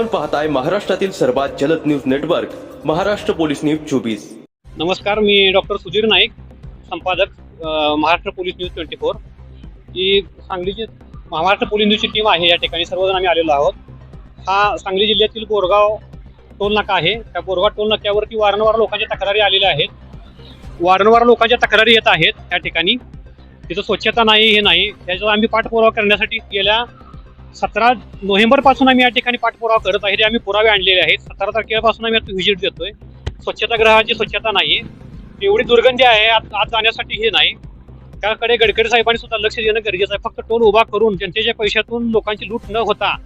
आपण पाहताय महाराष्ट्रातील सर्वात जलद news network Maharashtra police news चोवीस. नमस्कार मी डॉक्टर सुधीर नाईक संपादक Maharashtra police news twenty four. ही सांगलीची महाराष्ट्र पोलीस न्यूजची टीम आहे या ठिकाणी सर्वजण आम्ही आलेलो आहोत. हा सांगली जिल्ह्यातील बोरगाव टोल नाका आहे. त्या बोरगाव टोल नाक्यावरती वारंवार लोकांच्या तक्रारी आलेल्या आहेत. वारंवार लोकांच्या तक्रारी येत आहेत त्या ठिकाणी. तिथं स्वच्छता नाही हे नाही. त्याचा आम्ही पाठपुरावा करण्यासाठी गेल्या सतरा नोव्हेंबरपासून आम्ही या ठिकाणी पाठपुरावा करत आहे. ते आम्ही पुरावे आणलेले आहेत. सतरा तारखेपासून आम्ही आता व्हिजिट देतोय. स्वच्छतागृहाची स्वच्छता नाही. एवढी दुर्गंधी आहे आत आत जाण्यासाठी हे नाही. त्याकडे गडकरी साहेबांनी सुद्धा लक्ष देणं गरजेचं आहे. फक्त टोल उभा करून जनतेच्या पैशातून लोकांची लूट न होता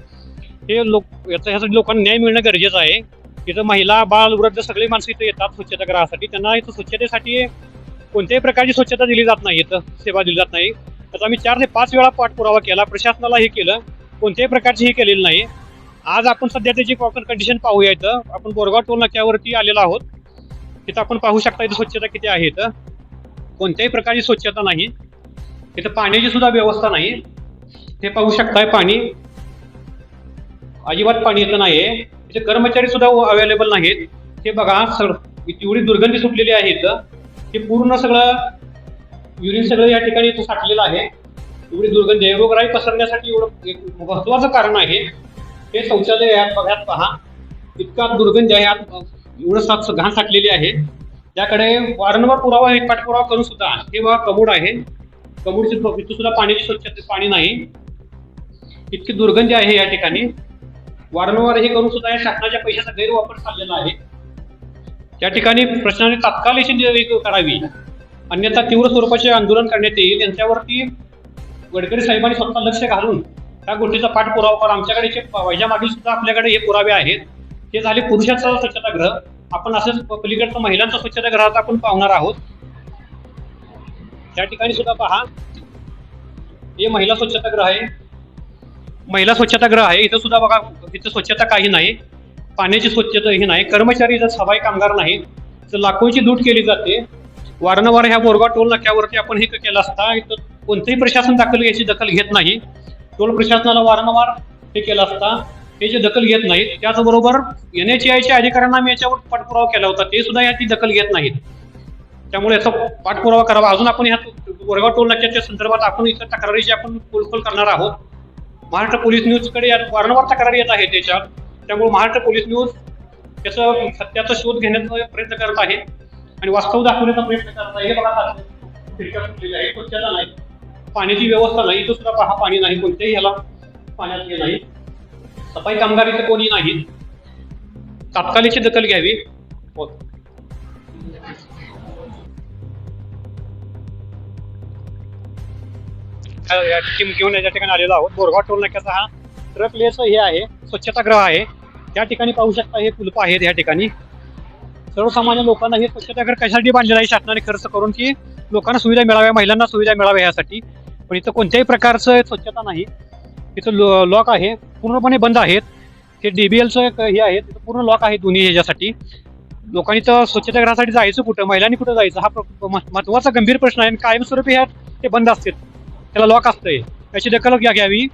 हे लोक याचा ह्यासाठी लोकांना न्याय मिळणं गरजेचं आहे. इथं महिला बाल वृद्ध सगळी माणसं इथं येतात स्वच्छतागृहासाठी त्यांना इथं स्वच्छतेसाठी कोणत्याही प्रकारची स्वच्छता दिली जात नाही. इथं सेवा दिली जात नाही. त्याचा आम्ही चार ते पाच वेळा पाठपुरावा केला. प्रशासनाला हे केलं. कोणत्याही प्रकारची हे केलेलं नाही. आज आपण सध्या त्याची कंडिशन पाहूया इथं. आपण बोरगाव टोल नाक्यावरती आलेलो आहोत. तिथं आपण पाहू शकता इथं स्वच्छता किती आहे इथं. कोणत्याही प्रकारची स्वच्छता नाही. तिथं पाण्याची सुद्धा व्यवस्था नाही. ते पाहू शकताय पाणी. अजिबात पाणी इथं नाही आहे इथे कर्मचारी सुद्धा अवेलेबल नाहीत. हे बघा सर एवढी दुर्गंधी सुटलेली आहे इथं. ते पूर्ण सगळं युरिन सगळं या ठिकाणी इथं साठलेलं आहे. एवढी दुर्गंधी आहे. रोगराई पसरण्यासाठी एवढं एक महत्वाचं कारण आहे. हे शौचालय यात बघ्यात पहा. इतका दुर्गंधी आहे. यात एवढं सात घाण साठलेली आहे. त्याकडे वारंवार पुरावा हे पाठपुरावा करून सुद्धा हे बघा कबूड आहे. कमोडची इथं सुद्धा पाण्याची स्वच्छता पाणी नाही. इतकी दुर्गंधी आहे या ठिकाणी. वारंवार हे करून सुद्धा या शासनाच्या पैशाचा गैरवापर चाललेला आहे. त्या ठिकाणी प्रश्नाने तात्काळ करावी. अन्यथा तीव्र स्वरूपाचे आंदोलन करण्यात येईल. यांच्यावरती गडकरी साहेबांनी स्वतः लक्ष घालून त्या गोष्टीचा पाठपुरावा करा. आमच्याकडे जे वैजा सुद्धा आपल्याकडे हे पुरावे आहेत. हे झाले पुरुषाचं स्वच्छतागृह. आपण असंच पलीकडचं महिलांचा स्वच्छतागृहाचा आपण पाहणार आहोत. त्या ठिकाणी सुद्धा पहा. हे महिला स्वच्छतागृह आहे. महिला स्वच्छतागृह आहे. इथं सुद्धा बघा इथं स्वच्छता काही नाही. पाण्याची स्वच्छता ही नाही. कर्मचारी जर सफाई कामगार नाही तर लाखोंची लूट केली जाते. वारंवार ह्या बोरगाव टोल नाक्यावरती आपण हे केलं असता इथं कोणतंही प्रशासन दाखल याची दखल घेत नाही. टोल प्रशासनाला वारंवार हे केलं असता याची दखल घेत नाहीत त्याचबरोबर एन एच आयच्या अधिकाऱ्यांना आम्ही याच्यावर पाठपुरावा केला होता. ते सुद्धा याची दखल घेत नाहीत. त्यामुळे याचा पाठपुरावा करावा. अजून आपण ह्या बोरगाव टोल नाक्याच्या संदर्भात आपण इथं तक्रारीची आपण पोलखोल करणार आहोत. महाराष्ट्र पोलीस न्यूजकडे या वारंवार तक्रारी येत आहेत त्याच्यात त्यामुळे महाराष्ट्र पोलीस न्यूज त्याचं सत्याचा शोध घेण्याचा प्रयत्न करत आहे आणि वास्तव दाखवण्याचा प्रयत्न करत आहे. हे बघा सारखं पाण्याची व्यवस्था नाही इथं सुद्धा पहा पाणी नाही कोणत्याही ह्याला पाण्यात हे नाही. सफाई कामगार इथे कोणी नाही. तात्काळीची दखल घ्यावी. हो. या टीम घेऊन या ठिकाणी आलेलो आहोत. बोरगाव टोल नाक्याचा हा ट्रक लेस हे आहे स्वच्छतागृह आहे. त्या ठिकाणी पाहू शकता हे कुलप आहेत या ठिकाणी. सर्वसामान्य लोकांना हे स्वच्छतागृह कशासाठी बांधलेलं आहे? शासनाने खर्च करून की लोकांना सुविधा मिळाव्या महिलांना सुविधा मिळाव्या यासाठी पण इथं कोणत्याही प्रकारचं स्वच्छता नाही. इथं लो लॉक आहे. पूर्णपणे बंद आहेत. हे डीबीएलचं हे आहे. तिथं पूर्ण लॉक आहे दोन्ही ह्याच्यासाठी. लोकांनी तर स्वच्छतागृहासाठी जायचं कुठं? महिलांनी कुठं जायचं? हा प्र- म- महत्त्वाचा गंभीर प्रश्न आहे. आणि कायमस्वरूपी ह्यात ते बंद असतात. त्याला लॉक असतंय. याची दखल घ्या घ्यावी.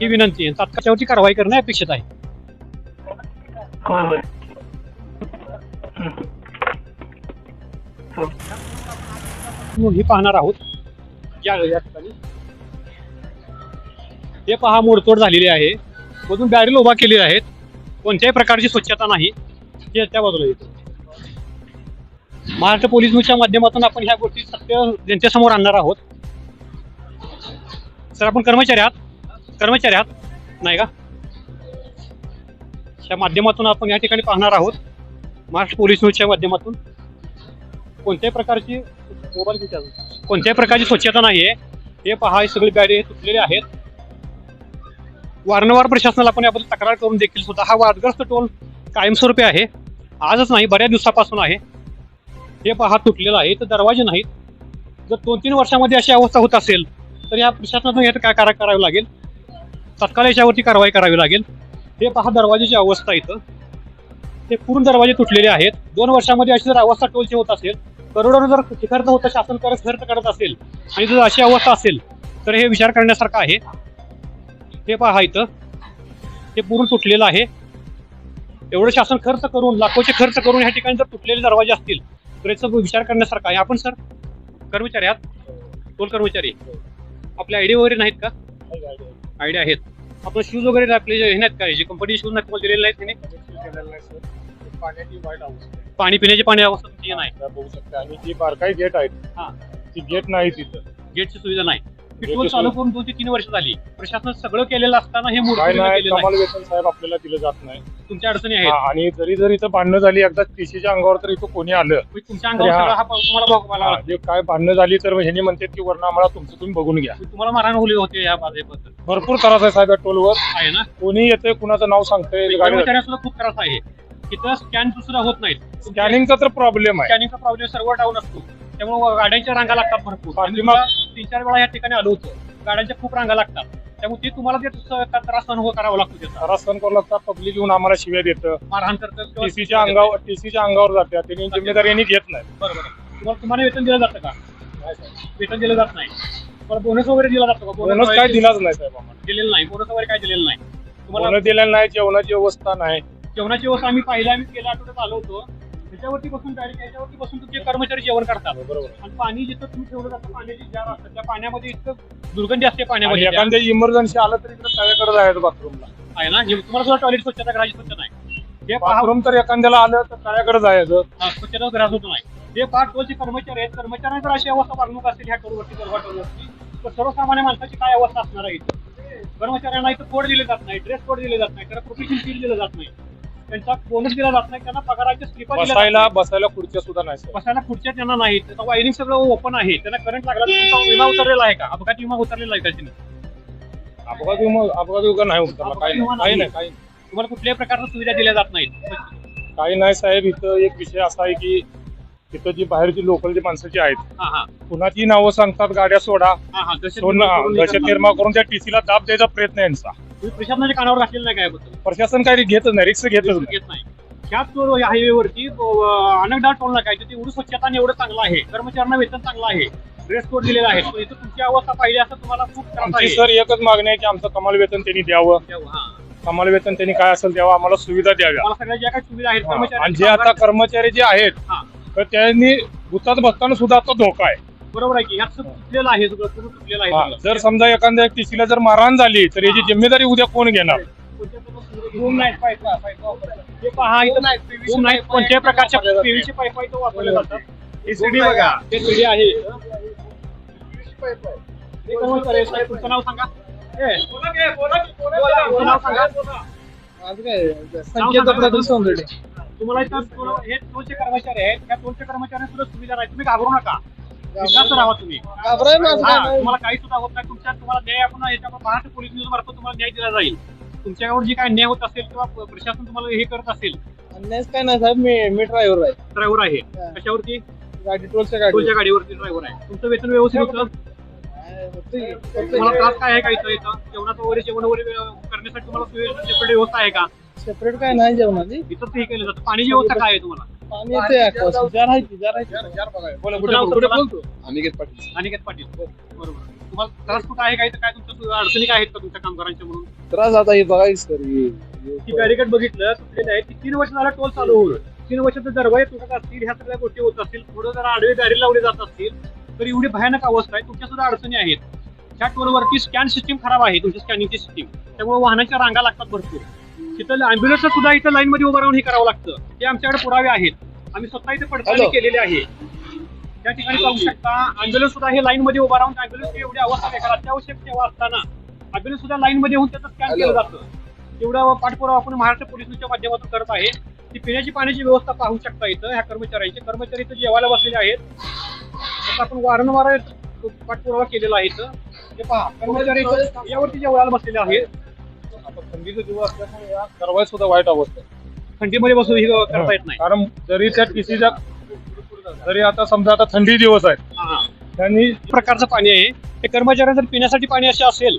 ही विनंती आहे. तात्काळच्यावरती कारवाई करणं अपेक्षित आहे. होय होय मग ही पाहणार आहोत. या या ठिकाणी हे पहा मोडतोड झालेली आहे. मधून बॅरिल उभा केलेले आहेत. कोणत्याही प्रकारची स्वच्छता नाही. हे त्या बाजूला येतो. महाराष्ट्र पोलीस न्यूजच्या माध्यमातून आपण ह्या गोष्टी सत्य जनतेसमोर आणणार आहोत. सर आपण कर्मचारी आहात. कर्मचारी आहात. नाही का? त्या माध्यमातून आपण या ठिकाणी पाहणार आहोत. महाराष्ट्र पोलीस न्यूजच्या माध्यमातून कोणत्याही प्रकारची मोबाईल किती कोणत्याही प्रकारची स्वच्छता नाही आहे हे पहा हे गाडी हे तुटलेले आहेत. वारंवार प्रशासनाला आपण याबद्दल तक्रार करून देखील सुद्धा हा वादग्रस्त टोल कायमस्वरूपी आहे. आजच नाही बऱ्याच दिवसापासून आहे. हे पहा तुटलेलं आहे. तर दरवाजे नाहीत. जर दोन तीन वर्षामध्ये अशी अवस्था होत असेल तर या प्रशासनातून यात काय कारवाई करावी लागेल? तत्काळ याच्यावरती कारवाई करावी लागेल. हे पहा दरवाजेची अवस्था इथं. ते पूर्ण दरवाजे तुटलेले आहेत. दोन वर्षामध्ये अशी जर अवस्था टोलची होत असेल करोडोनं जर खर्च होतं शासन खर्च खर्च करत असेल आणि जर अशी अवस्था असेल तर हे विचार करण्यासारखं आहे. हे पहा इथं. ते पूर्ण तुटलेलं आहे. एवढं शासन खर्च करून लाखोचे खर्च करून ह्या ठिकाणी जर तुटलेले दरवाजे असतील तर याचा विचार करण्यासारखा आहे. आपण सर कर्मचारी आहात? टोल कर्मचारी? आपले आयडी वगैरे नाहीत का? आयडिया आहेत. आपण शूज वगैरे आपले जे हे नाहीत का? जे कंपनी शूज नाही तुम्हाला दिलेले नाहीत त्याने पाण्याची वाईट अवस्था पाणी पिण्याची पाणी अवस्था तुमची नाही. बघू शकता. आणि जी बारकाई गेट आहेत हा. ती गेट नाही तिथं. गेटची सुविधा नाही. ही टोल चालू सुविधा- करून दोन ते तीन वर्ष झाली. प्रशासन सगळं केलेलं असताना हे काय मूर्ती नाही कमाल वेतन साहेब आपल्याला दिलं जात नाही. तुमच्या अडचणी हा, आहेत आणि जरी जर इथं भांडणं झाली एकदा टीसीच्या अंगावर तर इथं कोणी आलं. म्हणजे तुमच्या अंगावर हा. सगळं हा प- तुम्हाला भोगावा हा, लागला. जे काय भांडणं झाली तर ह्यांनी म्हणतात की वर्ण आम्हाला तुमचं तुम्ही बघून घ्या. तुम्हाला मारहाण होली होते या बाधेबद्दल. भरपूर त्रास आहे साहेब या टोलवर. आहे ना? कोणी येतंय कुणाचं नाव सांगतंय गाडी कर्मचाऱ्यांना सुद्धा खूप त्रास आहे. तिथं स्कॅन सुद्धा होत नाहीत. स्कॅनिंगचा तर प्रॉब्लेम आहे. स्कॅनिंगचा प्रॉब्लेम सर्व डाऊन असतो. त्यामुळे गाड्यांच्या रांगा लागतात भरपूर. आम्ही तीन चार वेळा या ठिकाणी आलो होतो. गाड्यांच्या खूप रांगा लागतात. त्यामुळे ते तुम्हाला स- त्रास अनुभव करावा लागतो त्याचा. त्रास सहन करावा लागता पब्लिक येऊन आम्हाला शिव्या देतं. मारहाण करतात किंवा- टीसीच्या अंगावर टीसीच्या अंगावर जातात त्यांनी जिम्मेदारी यांनी घेत नाही. बरोबर. तुम्हाला तुम्हाला वेतन दिलं जातं का? वेतन दिलं जात नाही. तुम्हाला बोनस वगैरे दिला जातो का? बोनस काय दिलाच नाही साहेब आम्हाला. दिलेलं नाही. बोनस वगैरे काय दिलेलं नाही? तुम्हाला दिलेला नाही जेवणाची व्यवस्था नाही. जेवणाची व्यवस्था आम्ही पहिल्या आम्ही गेल्या आठवड्यात आलो होतो. त्याच्यावरती बसून डायरेक्ट याच्यावरती बसून तुमचे कर्मचारी जेवण करतात. बरोबर. आणि पाणी जिथं तुम्ही ठेवलं जातं पाण्याची जार असतात. त्या पाण्यामध्ये इतकं दुर्गंधी असते पाण्यामध्ये. एखाद्या इमर्जन्सी आलं तर इकडे तळ्याकडे जायचं बाथरूमला आहे ना? हे तुम्हाला सुद्धा टॉयलेट स्वच्छता घराची स्वच्छ नाही. हे पहा बाथरूम तर एखाद्याला आलं तर तळ्याकडे जायचं हा, स्वच्छता घरात होत नाही. जे पाच टोलचे कर्मचारी आहेत. कर्मचाऱ्यांना जर अशी अवस्था वागणूक असेल ह्या टोलवरती गरबा टोलवरती तर सर्वसामान्य माणसाची काय अवस्था असणार आहे? इथं? कर्मचाऱ्यांना इथं कोड दिले जात नाही ड्रेस कोड दिले जात नाही त्यांना प्रोफेशन फील दिलं जात नाही. त्यांचा बोनस दिला जात नाही त्यांना पगाराच्या स्लिपा दिल्या जात बसायला नाही. बसायला खुर्च्या सुद्धा नाही. बसायला खुर्च्या त्यांना नाहीत. त्याचं वायरिंग सगळं ओपन आहे. त्यांना करंट लागला तर विमा उतरलेला आहे का? अपघाती विमा उतरलेला आहे का त्यांनी अपघात विमा अपघात विमा नाही उतरला. काही नाही. काही नाही. काही नाही. तुम्हाला कुठल्याही प्रकारच्या सुविधा दिल्या जात नाहीत. काही नाही साहेब. इथं एक विषय असा आहे की इथं जी बाहेरची लोकल जी माणसं जी आहेत हा हा. कुणाची नावं सांगतात गाड्या सोडा. हा हा. दहशत सोडणं निर्माण करून दहशत निर्माण करून त्या टीसीला दाब द्यायचा प्रयत्न आहे यांचा. प्रशासनाच्या कानावर घातलेलं नाही काय याबद्दल? प्रशासन काही घेतच नाही रिक्स घेतच नाही. घेत नाही. ह्याच हायवेवरती अनगडाळ टोल नाका आहे तिथे एवढी स्वच्छता आणि एवढं चांगलं आहे कर्मचाऱ्यांना वेतन चांगलं आहे ड्रेस कोड दिलेला आहे. इथं तुमची अवस्था पाहिजे असं तुम्हाला खूप त्रास आमची आहे. सर एकच मागणी आहे की आमचं कमाल वेतन त्यांनी द्यावं. हा. कमाल वेतन त्यांनी काय असेल द्यावं आम्हाला सुविधा द्याव्या. तुम्हाला सगळ्या ज्या काही सुविधा आहेत. आणि कर्मचारी जे आता कर्मचारी जे आहेत हा. तर त्यांनी भूतात बसताना सुद्धा आता धोका आहे. बरोबर आहे की? ह्यात तुटलेलं आहे सगळं सगळं तुटलेलं आहे हा, सगळं. जर समजा एखाद्या टीसीला जर मारहाण झाली तर याची जिम्मेदारी उद्या कोण घेणार? रूम नाईट पाईप हे पहा इथं रूम नाईट कोणत्याही प्रकारच्या पीव्हीसी पाईप इथं वापरले जातात. हे सीडी बघा. हे सीडी आहे. हे कर्मचारी आहेत. साहेब, तुमचं नाव सांगा. ए, तुमचं नाव सांगा संकेत प्रदीप सोंदडे तुम्हाला इथं हे टोलचे कर्मचारी आहेत. त्या टोलच्या कर्मचाऱ्यांना सुद्धा सुविधा नाही तुम्ही घाबरू नका. विश्वास राहा तुम्ही. घाबराय माझं काय नाही. तुम्हाला काही सुद्धा होत नाही. तुमच्या तुम्हाला न्याय आपण याच्यावर महाराष्ट्र पोलीस न्यूज मार्फत तुम्हाला न्याय दिला जाईल. तुमच्यावर जी काय न्याय होत असेल किंवा प्रशासन तुम्हाला हे करत असेल अन्यायच काय नाही साहेब मी मी ड्रायव्हर आहे. ड्रायव्हर आहे. हा. कशावरती? गाडी टोलच्या गाडी टोलच्या गाडीवरती ड्रायव्हर आहे. तुमचं वेतन व्यवस्थित होतं? तुम्हाला त्रास काय आहे का इथं? इथं जेवणाचं वगैरे जेवण वगैरे करण्यासाठी तुम्हाला सेपरेट व्यवस्था आहे का? सेपरेट काय नाही जेवणाची. इथं ते हे केलं जातं. पाण्याची व्यवस्था काय आहे तुम्हाला? जार जार पुढे. बोलतो? अनिकेत पाटील. अनिकेत पाटील. बरोबर. तुम्हाला त्रास कुठं आहे? का इथं काय तुमच्या सु- अडचणी काय आहेत का तुमच्या कामगारांच्या म्हणून? त्रास आता हे बघा सर ती बॅरिकेड बघितलं तुटलेलं आहे. ती तीन वर्ष झाला टोल चालू होऊन. तीन वर्षाचे दरवाजे तुटत असतील ह्या सगळ्या गोष्टी होत असतील. थोडं जरा आडवे बॅरी लावले जात असतील तर एवढी भयानक अवस्था आहे. तुमच्या सुद्धा अडचणी आहेत. ह्या टोलवरती स्कॅन सिस्टीम खराब आहे तुमची स्कॅनिंगची सिस्टीम. त्यामुळे वाहनाच्या रांगा लागतात भरपूर. तिथं अँब्युलन्स सुद्धा इथं लाईन मध्ये उभं राहून हे करावं लागतं. ते आमच्याकडे पुरावे आहेत. आम्ही स्वतः इथे पडताळणी. केलेली आहे. त्या ठिकाणी पाहू शकता अँब्युलन्स सुद्धा हे लाईन मध्ये उभा राहून अँब्युलन्स एवढी अवस्था बेकार अत्यावश्यक सेवा असताना अँब्युलन्स सुद्धा लाईन मध्ये होऊन त्याचं स्कॅन केलं जातं. तेवढा पाठपुरावा आपण महाराष्ट्र पोलिसांच्या माध्यमातून करत आहे. ती पिण्याची पाण्याची व्यवस्था पाहू शकता इथं ह्या कर्मचाऱ्यांची. कर्मचारी इथं जेवायला बसलेले आहेत. आपण वारंवार पाठपुरावा केलेला आहे इथं. हे पहा कर्मचारी यावरती जेवायला बसलेले आहेत. थंडीचा दिवस असल्यामुळे या सर्वात सुद्धा वाईट अवस्था आहे. थंडीमध्ये बसून हे करता येत नाही. कारण जरी त्या टीसीच्या जरी आता समजा आता थंडी दिवस आहेत हा. त्यांनी प्रकारचं पाणी आहे. ते कर्मचाऱ्यांना जर पिण्यासाठी पाणी असे असेल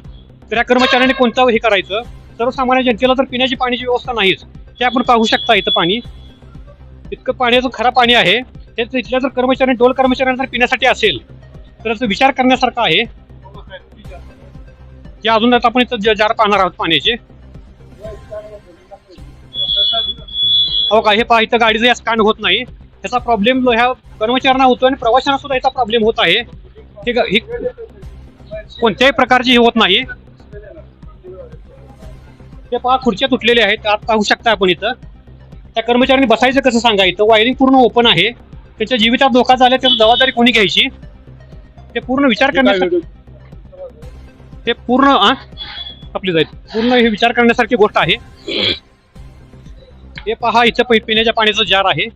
तर या कर्मचाऱ्यांनी कोणतं हे करायचं? सर्वसामान्य जनतेला तर पिण्याची पाण्याची व्यवस्था नाहीच. ते आपण पाहू शकता इथं पाणी. इतकं पाण्याचं खरं पाणी आहे ते तिथल्या जर कर्मचारी टोल कर्मचाऱ्यांना जर पिण्यासाठी असेल तर याचा विचार करण्यासारखा आहे. की अजून आता आपण इथं जार पाहणार आहोत पाण्याचे. हो का हे पहा इथं गाडीचं या स्कॅन होत नाही. त्याचा प्रॉब्लेम ह्या कर्मचाऱ्यांना होतो आणि प्रवाशांना सुद्धा याचा प्रॉब्लेम होत आहे. हे ग- ही कोणत्याही प्रकारची हे होत नाही. ते पहा खुर्च्या तुटलेल्या आहेत आत पाहू शकता आपण इथं. त्या कर्मचाऱ्यांनी बसायचं कसं सांगा इथं? वायरिंग पूर्ण ओपन आहे. त्यांच्या जीवितात धोका झाला त्याची जबाबदारी कोणी घ्यायची? ते पूर्ण विचार करण्यासाठी ते पूर्ण आपली जाईल. पूर्ण हे विचार करण्यासारखी गोष्ट आहे. हे पहा इथं पिण्याच्या पाण्याचं जार आहे.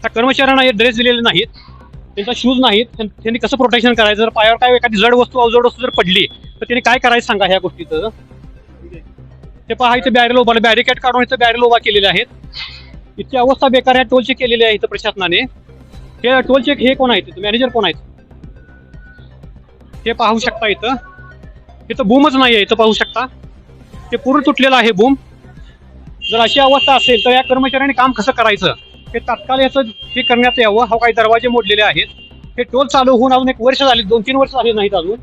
त्या कर्मचाऱ्यांना हे ड्रेस दिलेले नाहीत. त्यांचा शूज नाहीत. त्यांनी कसं प्रोटेक्शन करायचं? जर पायावर काय एखादी जड वस्तू अवजड वस्तू जर पडली तर त्यांनी काय करायचं सांगा ह्या गोष्टीचं? ते पहा इथे बॅरेल उभा बॅरिकेड काढून इथं बॅरेल उभा केलेले आहेत. इतकी अवस्था बेकार आहे टोलचे केलेली आहे इथं प्रशासनाने. हे टोलचे हे कोण आहेत? मॅनेजर कोण आहेत? हे पाहू शकता इथं. इथं बूमच नाही आहे इथं पाहू शकता. ते पूर्ण तुटलेलं आहे बूम जर अशी अवस्था असेल तर या कर्मचाऱ्यांनी काम कसं करायचं? हे तात्काळ याचं हे करण्यात यावं. हा काही दरवाजे मोडलेले आहेत. हे टोल चालू होऊन अजून एक वर्ष झाले दोन तीन वर्ष झाले नाहीत अजून.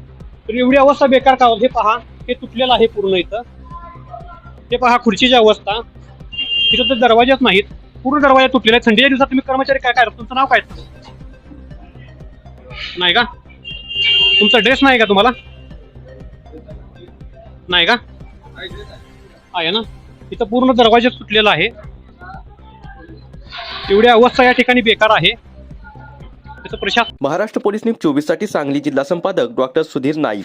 तर एवढी अवस्था बेकार का हे पहा. हे तुटलेलं आहे पूर्ण इथं. हे पहा खुर्चीची अवस्था. तिथं तर दरवाजाच नाहीत. पूर्ण दरवाजा तुटलेला आहे. थंडीच्या दिवसात तुम्ही कर्मचारी काय काय? तुमचं नाव काय? नाही का? तुमचा ड्रेस नाही का तुम्हाला? नाही का? आहे ना? इथं पूर्ण दरवाजा सुटलेला आहे. एवढी अवस्था या ठिकाणी बेकार आहे. त्याचं महाराष्ट्र पोलीस न्यूज चोवीससाठी सांगली जिल्हा संपादक डॉक्टर सुधीर नाईक.